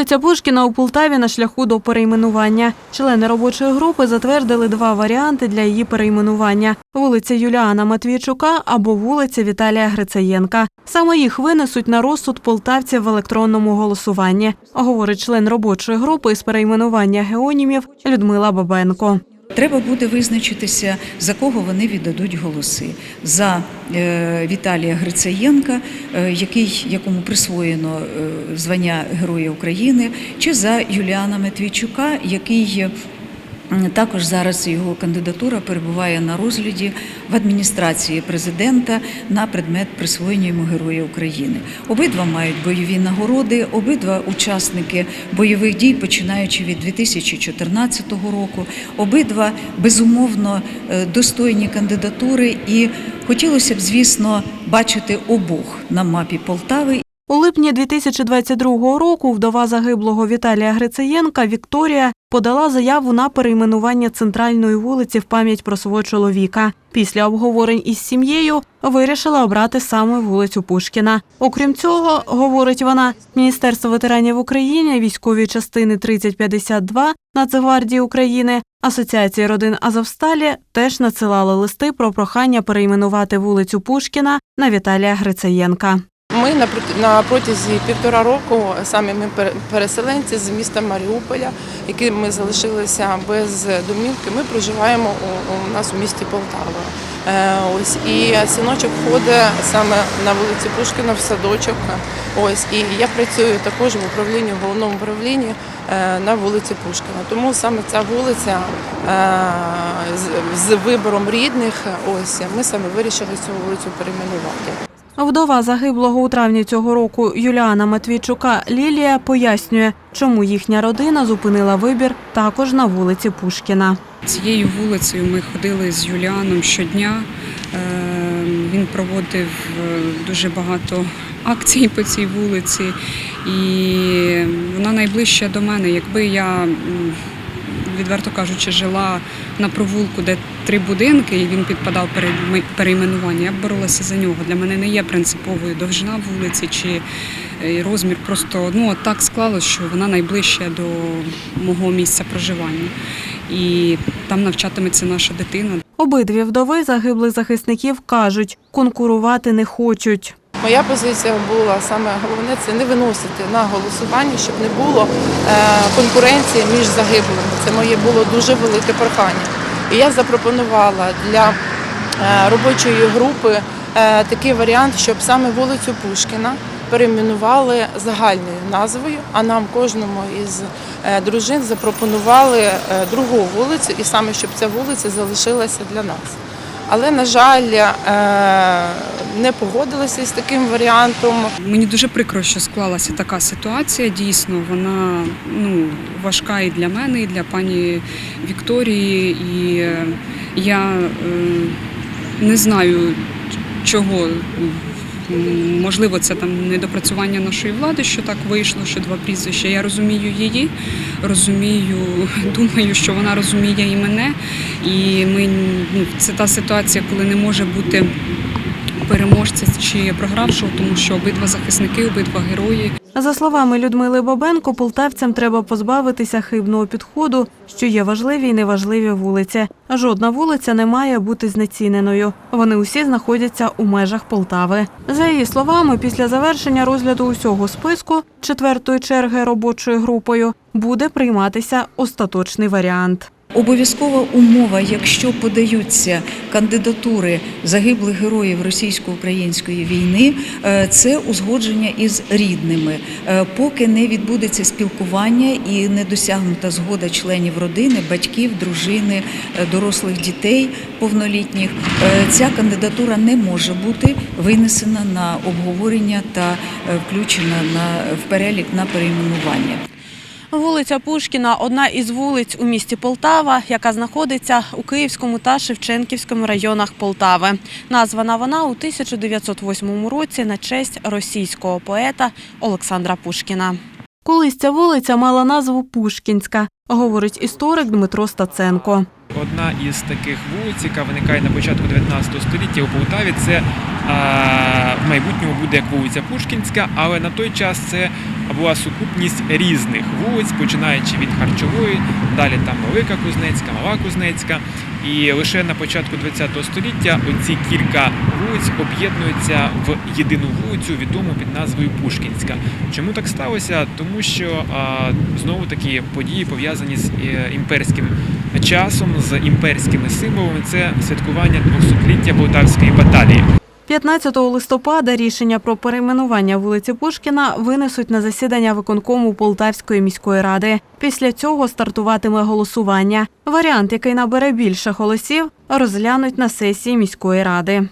Вулиця Пушкіна у Полтаві на шляху до перейменування. Члени робочої групи затвердили два варіанти для її перейменування: вулиця Юліана Матвійчука або вулиця Віталія Грицаєнка. Саме їх винесуть на розсуд полтавців в електронному голосуванні, говорить член робочої групи з перейменування геонімів Людмила Бабенко. Треба буде визначитися, за кого вони віддадуть голоси. За е, Віталія Грицаєнка, е, який, якому присвоєно е, звання Героя України, чи за Юліана Матвійчука, який також зараз його кандидатура перебуває на розгляді в адміністрації президента на предмет присвоєння йому Героя України. Обидва мають бойові нагороди, обидва учасники бойових дій, починаючи від 2014 року. Обидва безумовно е, достойні кандидатури, і хотілося б, звісно, бачити обох на мапі Полтави У липні 2022 року вдова загиблого Віталія Грицаєнка Вікторія подала заяву на перейменування центральної вулиці в пам'ять про свого чоловіка. Після обговорень із сім'єю вирішила обрати саме вулицю Пушкіна. Окрім цього, говорить вона, Міністерство ветеранів України, військові частини 3052 Нацгвардії України, Асоціація родин Азовсталі теж надсилали листи про прохання перейменувати вулицю Пушкіна на Віталія Грицаєнка. Ми на протязі півтора року самі ми переселенці з міста Маріуполя, які ми залишилися без домівки. Ми проживаємо у, у нас у місті Полтава. Е, ось і синочок ходить саме на вулиці Пушкіна в садочок. Ось і я працюю також в управлінні, в головному управлінні е, на вулиці Пушкіна. Тому саме ця вулиця е, з, вибором рідних. Ось ми саме вирішили цю вулицю перейменувати. Вдова загиблого у травні цього року Юліана Матвійчука Лілія пояснює, чому їхня родина зупинила вибір також на вулиці Пушкіна. Цією вулицею ми ходили з Юліаном щодня. Е, Він проводив е, дуже багато акцій по цій вулиці, і вона найближча до мене. Якби я, відверто кажучи, жила на провулку, де три будинки, і він підпадав перед перейменування, я б боролася за нього. Для мене не є принциповою довжина вулиці чи е, розмір. Просто ну, так склалось, що вона найближча до мого місця проживання і там навчатиметься наша дитина. Обидві вдови загиблих захисників кажуть, конкурувати не хочуть. Моя позиція була саме головне це не виносити на голосування, щоб не було е, конкуренції між загиблими. Це моє було дуже велике прохання. І я запропонувала для е, робочої групи е, такий варіант, щоб саме вулицю Пушкіна перейменували загальною назвою, а нам кожному із дружин запропонували другу вулицю, і саме щоб ця вулиця залишилася для нас. Але, на жаль, е, не погодилися з таким варіантом. Мені дуже прикро, що склалася така ситуація. Дійсно, вона ну, важка і для мене, і для пані Вікторії. І е, я е, не знаю, чого. Можливо, це там недопрацювання нашої влади, що так вийшло, що два прізвища. Я розумію її, розумію, думаю, що вона розуміє і мене. І ми ну, це та ситуація, коли не може бути переможця чи програвшого, тому що обидва захисники, обидва герої. За словами Людмили Бабенко, полтавцям треба позбавитися хибного підходу, що є важливі і неважливі вулиці. Жодна вулиця не має бути знеціненою. Вони усі знаходяться у межах Полтави. За її словами, після завершення розгляду усього списку четвертої черги робочою групою буде прийматися остаточний варіант. Обов'язкова умова, якщо подаються кандидатури загиблих героїв російсько-української війни, е, це узгодження із рідними. Е, Поки не відбудеться спілкування і не досягнута згода членів родини, батьків, дружини, е, дорослих дітей повнолітніх, ця кандидатура не може бути винесена на обговорення та включена на в перелік на перейменування. Вулиця Пушкіна одна із вулиць у місті Полтава, яка знаходиться у Київському та Шевченківському районах Полтави. Названа вона у 1908 році на честь російського поета Олександра Пушкіна. Колись ця вулиця мала назву Пушкінська. говорить історик Дмитро Стаценко. Одна із таких вулиць, яка виникає на початку 19 століття у Полтаві, це в майбутньому буде як вулиця Пушкінська, але на той час це була сукупність різних вулиць, починаючи від харчової, далі там Велика Кузнецька, Мала Кузнецька. І лише на початку 20 століття оці кілька вулиць об'єднуються в єдину вулицю, відому під назвою Пушкінська. Чому так сталося? Тому що знову таки події пов'язані з е, імперським часом, з імперськими символами. Це святкування 200-ліття Полтавської баталії. 15 листопада рішення про перейменування вулиці Пушкіна винесуть на засідання виконкому Полтавської міської ради. Після цього стартуватиме голосування. Варіант, який набере більше голосів, розглянуть на сесії міської ради.